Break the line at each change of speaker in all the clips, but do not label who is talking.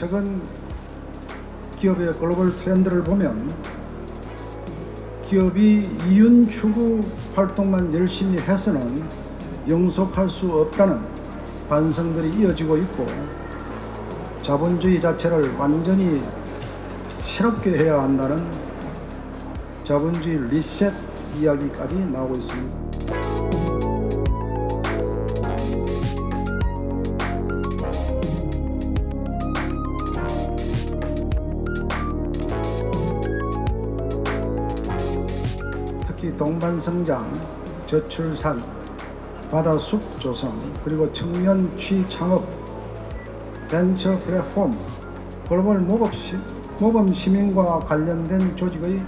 최근 기업의 글로벌 트렌드를 보면 기업이 이윤 추구 활동만 열심히 해서는 영속할 수 없다는 반성들이 이어지고 있고 자본주의 자체를 완전히 새롭게 해야 한다는 자본주의 리셋 이야기까지 나오고 있습니다. 특히 동반성장, 저출산, 바다숲 조성, 그리고 청년 취창업, 벤처 플랫폼, 글로벌 모범, 시민과 관련된 조직의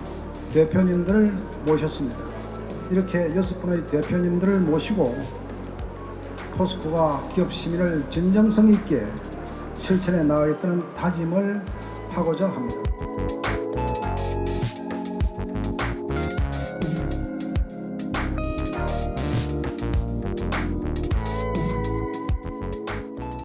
대표님들을 모셨습니다. 이렇게 여섯 분의 대표님들을 모시고 포스코가 기업 시민을 진정성 있게 실천해 나가겠다는 다짐을 하고자 합니다.